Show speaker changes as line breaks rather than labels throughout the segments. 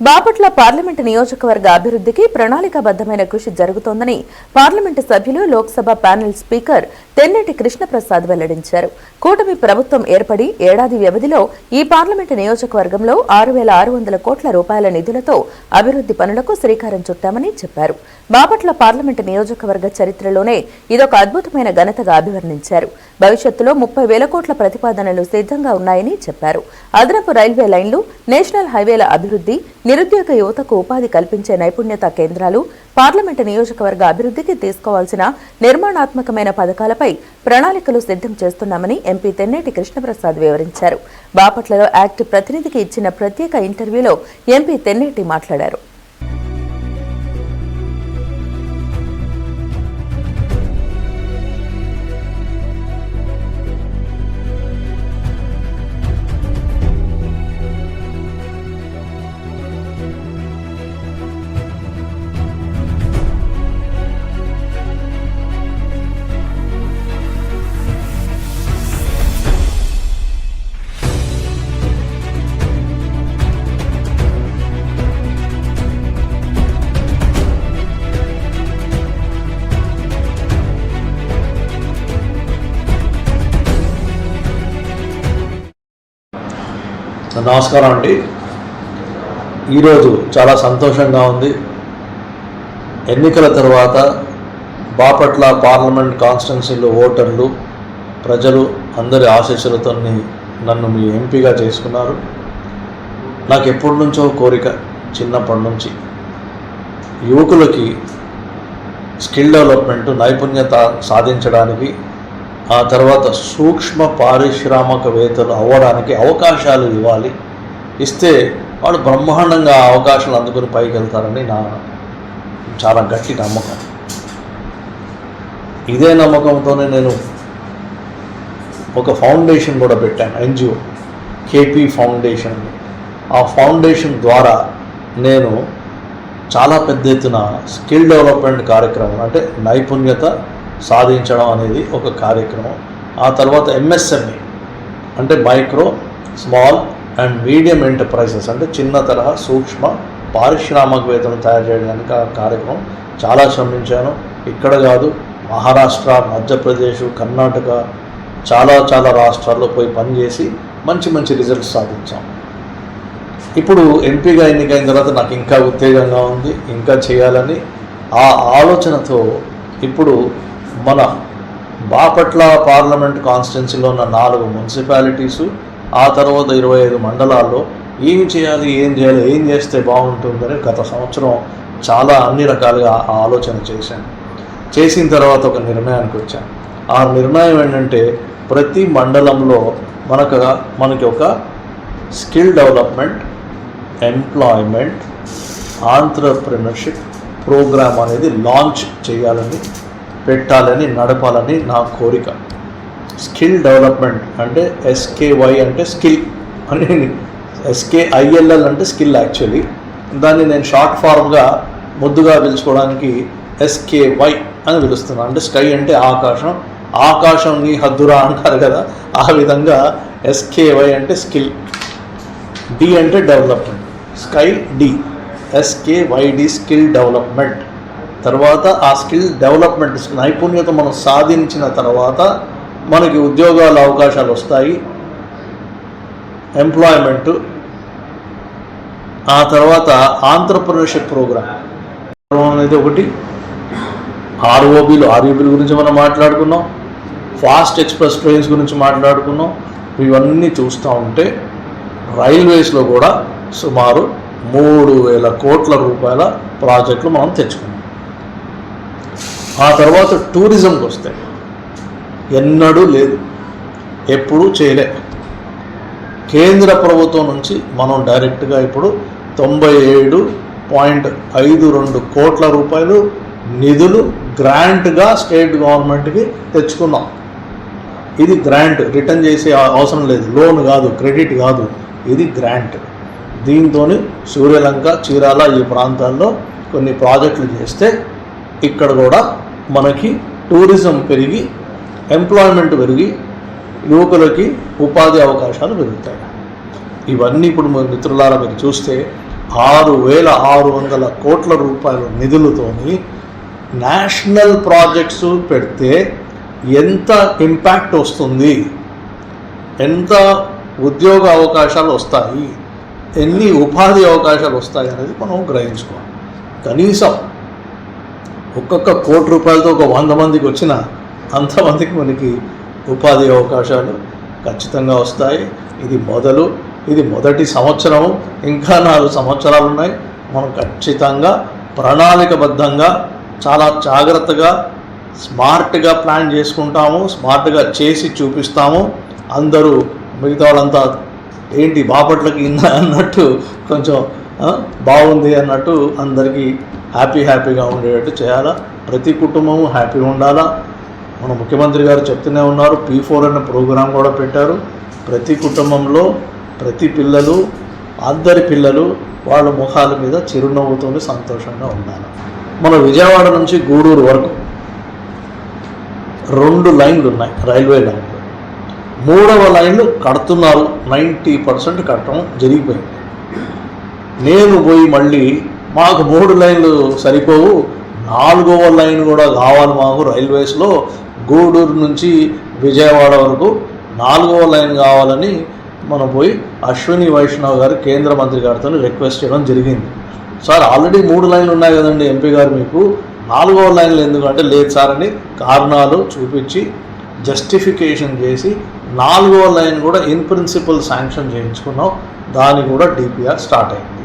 Bapatla parliament నియోజకవర్గ అభివృద్ధికి ప్రణాళికాబద్దమైన కృషి జరుగుతోందని పార్లమెంటు సభ్యులు లోక్సభ ప్యానెల్ స్పీకర్ తెన్నటి కృష్ణప్రసాద్ వెల్లడించారు. కూటమి ప్రభుత్వం ఏర్పడి ఏడాది వ్యవధిలో ఈ పార్లమెంటు నియోజకవర్గంలో ఆరు వేల ఆరు వందల కోట్ల రూపాయల నిధులతో అభివృద్ధి పనులకు శ్రీకారం చుట్టామని చెప్పారు. బాపట్ల పార్లమెంటు నియోజకవర్గ చరిత్రలోనే ఇదొక అద్భుతమైన ఘనతగా అభివర్ణించారు. భవిష్యత్తులో ముప్పై వేల కోట్ల ప్రతిపాదనలు సిద్ధంగా ఉన్నాయని చెప్పారు. అదనపు రైల్వే లైన్లు నేషనల్ హైవేల అభివృద్ధి నిరుద్యోగ యువతకు ఉపాధి కల్పించే నైపుణ్యత కేంద్రాలు పార్లమెంటు నియోజకవర్గ అభివృద్ధికి తీసుకోవాల్సిన నిర్మాణాత్మకమైన పథకాలపై ప్రణాళికలు సిద్ధం చేస్తున్నామని ఎంపీ తెన్నేటి కృష్ణప్రసాద్ వివరించారు. బాపట్లలో యాక్ట్ ప్రతినిధికి ఇచ్చిన ప్రత్యేక ఇంటర్వ్యూలో ఎంపీ తెన్నేటి మాట్లాడారు.
నమస్కారం అండి. ఈరోజు చాలా సంతోషంగా ఉంది. ఎన్నికల తర్వాత బాపట్ల పార్లమెంట్ కాన్స్టిట్యున్సీలో ఓటర్లు ప్రజలు అందరి ఆశీస్సులతో నన్ను మీ ఎంపీగా చేసుకున్నారు. నాకు ఎప్పటి నుంచో కోరిక చిన్నప్పటి నుంచి. యువకులకి స్కిల్ డెవలప్మెంట్ నైపుణ్యత సాధించడానికి ఆ తర్వాత సూక్ష్మ పారిశ్రామికవేత్తలు అవ్వడానికి అవకాశాలు ఇవ్వాలి. ఇస్తే వాళ్ళు బ్రహ్మాండంగా ఆ అవకాశాలు అందుకుని పైకి వెళ్తారని నా చాలా గట్టి నమ్మకం. ఇదే నమ్మకంతోనే నేను ఒక ఫౌండేషన్ కూడా పెట్టాను ఎన్జిఓ కేపీ ఫౌండేషన్. ఆ ఫౌండేషన్ ద్వారా నేను చాలా పెద్ద ఎత్తున స్కిల్ డెవలప్మెంట్ కార్యక్రమం అంటే నైపుణ్యత సాధించడం అనేది ఒక కార్యక్రమం. ఆ తర్వాత ఎంఎస్ఎంఈ అంటే micro small and medium enterprises అంటే చిన్న తరహా సూక్ష్మ పారిశ్రామికవేత్తలు తయారు చేయడానికి ఆ కార్యక్రమం చాలా శ్రమించాను. ఇక్కడ కాదు మహారాష్ట్ర మధ్యప్రదేశ్ కర్ణాటక చాలా చాలా రాష్ట్రాల్లో పోయి పనిచేసి మంచి మంచి రిజల్ట్స్ సాధించాం. ఇప్పుడు ఎంపీగా ఎన్నికైన తర్వాత నాకు ఇంకా ఉత్తేజంగా ఉంది ఇంకా చేయాలని ఆ ఆలోచనతో ఇప్పుడు మన బాపట్ల పార్లమెంట్ కాన్స్టిట్యున్సీలో ఉన్న నాలుగు మున్సిపాలిటీసు ఆ తర్వాత ఇరవై ఐదు మండలాల్లో ఏం చేయాలి ఏం చేయాలి ఏం చేస్తే బాగుంటుందని గత సంవత్సరం చాలా అన్ని రకాలుగా ఆలోచన చేశాను. చేసిన తర్వాత ఒక నిర్ణయానికి వచ్చాను. ఆ నిర్ణయం ఏంటంటే ప్రతి మండలంలో మనకు మనకి ఒక skill development employment entrepreneurship programme అనేది లాంచ్ చేయాలని పెట్టాలని నడపాలని నా కోరిక. స్కిల్ డెవలప్మెంట్ అంటే ఎస్కేవై అంటే స్కిల్ అని S K I L L అంటే స్కిల్ యాక్చువల్లీ. దాన్ని నేను షార్ట్ ఫార్మ్గా ముద్దుగా పిలుచుకోవడానికి ఎస్కేవై అని పిలుస్తున్నాను అంటే స్కై అంటే ఆకాశం. ఆకాశం నీ హద్దురా అంటారు కదా ఆ విధంగా ఎస్కేవై అంటే స్కిల్. డి అంటే development. SKY D. SKYD skill development. తర్వాత ఆ స్కిల్ డెవలప్మెంట్ నైపుణ్యత మనం సాధించిన తర్వాత మనకి ఉద్యోగాల అవకాశాలు వస్తాయి. ఎంప్లాయ్మెంట్ ఆ తర్వాత ఆంటర్ప్రినర్షిప్ ప్రోగ్రామ్ అనేది ఒకటి. ఆర్ఓబీలు ఆర్యూబీల గురించి మనం మాట్లాడుకున్నాం. ఫాస్ట్ ఎక్స్ప్రెస్ ట్రైన్స్ గురించి మాట్లాడుకున్నాం. ఇవన్నీ చూస్తూ ఉంటే రైల్వేస్లో కూడా సుమారు మూడు వేల కోట్ల రూపాయల ప్రాజెక్టులు మనం తెచ్చుకున్నాం. ఆ తర్వాత టూరిజంకి వస్తే ఎన్నడూ లేదు. ఎప్పుడూ చేయలే. కేంద్ర ప్రభుత్వం నుంచి మనం డైరెక్ట్గా ఇప్పుడు తొంభై ఏడు పాయింట్ ఐదు రెండు కోట్ల రూపాయలు నిధులు గ్రాంట్గా స్టేట్ గవర్నమెంట్కి తెచ్చుకున్నాం. ఇది గ్రాంట్. రిటర్న్ చేసే అవసరం లేదు. లోన్ కాదు క్రెడిట్ కాదు. ఇది గ్రాంట్. దీంతో సూర్యలంక చీరాల ఈ ప్రాంతాల్లో కొన్ని ప్రాజెక్టులు చేస్తే ఇక్కడ కూడా మనకి టూరిజం పెరిగి ఎంప్లాయ్మెంట్ పెరిగి యువకులకి ఉపాధి అవకాశాలు పెరుగుతాయి. ఇవన్నీ ఇప్పుడు మన మిత్రులారా మీరు చూస్తే ఆరు వేల ఆరు వందల కోట్ల రూపాయల నిధులతోని నేషనల్ ప్రాజెక్ట్స్ పెడితే ఎంత ఇంపాక్ట్ వస్తుంది? ఎంత ఉద్యోగ అవకాశాలు వస్తాయి? ఎన్ని ఉపాధి అవకాశాలు వస్తాయి అనేది మనం గ్రహించుకోవాలి. కనీసం ఒక్కొక్క కోటి రూపాయలతో ఒక వంద మందికి వచ్చిన అంతమందికి మనకి ఉపాధి అవకాశాలు ఖచ్చితంగా వస్తాయి. ఇది మొదలు ఇది మొదటి సంవత్సరం ఇంకా నాలుగు సంవత్సరాలు ఉన్నాయి. మనం ఖచ్చితంగా ప్రణాళికబద్ధంగా చాలా జాగ్రత్తగా స్మార్ట్గా ప్లాన్ చేసుకుంటాము. స్మార్ట్గా చేసి చూపిస్తాము. అందరూ మిగతా వాళ్ళంతా ఏంటి బాపట్లకి ఇందా? అన్నట్టు కొంచెం బాగుంది అన్నట్టు అందరికీ హ్యాపీ హ్యాపీగా ఉండేటట్టు చేయాలా? ప్రతి కుటుంబము హ్యాపీగా ఉండాలా? మన ముఖ్యమంత్రి గారు చెప్తూనే ఉన్నారు పీ ఫోర్ అనే ప్రోగ్రాం కూడా పెట్టారు. ప్రతి కుటుంబంలో ప్రతి పిల్లలు అందరి పిల్లలు వాళ్ళ ముఖాల మీద చిరునవ్వుతో సంతోషంగా ఉండాలి? మన విజయవాడ నుంచి గూడూరు వరకు రెండు లైన్లు ఉన్నాయి రైల్వే లైన్లు. మూడవ లైన్లు కడుతున్నారు నైంటీ పర్సెంట్ కట్టడం జరిగిపోయింది. నేను పోయి మళ్ళీ మాకు మూడు లైన్లు సరిపోవు నాలుగవ లైన్ కూడా కావాలి మాకు రైల్వేస్లో. గూడూరు నుంచి విజయవాడ వరకు నాలుగవ లైన్ కావాలని మనం పోయి అశ్విని వైష్ణవ్ గారు కేంద్ర మంత్రి గారితో రిక్వెస్ట్ చేయడం జరిగింది. సార్ ఆల్రెడీ మూడు లైన్లు ఉన్నాయి కదండి ఎంపీ గారు మీకు. నాలుగవ లైన్లు ఎందుకంటే లేదు సార్ అని కారణాలు చూపించి జస్టిఫికేషన్ చేసి నాలుగవ లైన్ కూడా ఇన్ ప్రిన్సిపల్ శాంక్షన్ చేయించుకున్నాం. దాని కూడా డిపిఆర్ స్టార్ట్ అయింది.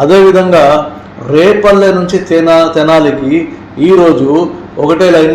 అదేవిధంగా రేపల్లె నుంచి తెనా తెనాలికి ఈరోజు ఒకటే లైన్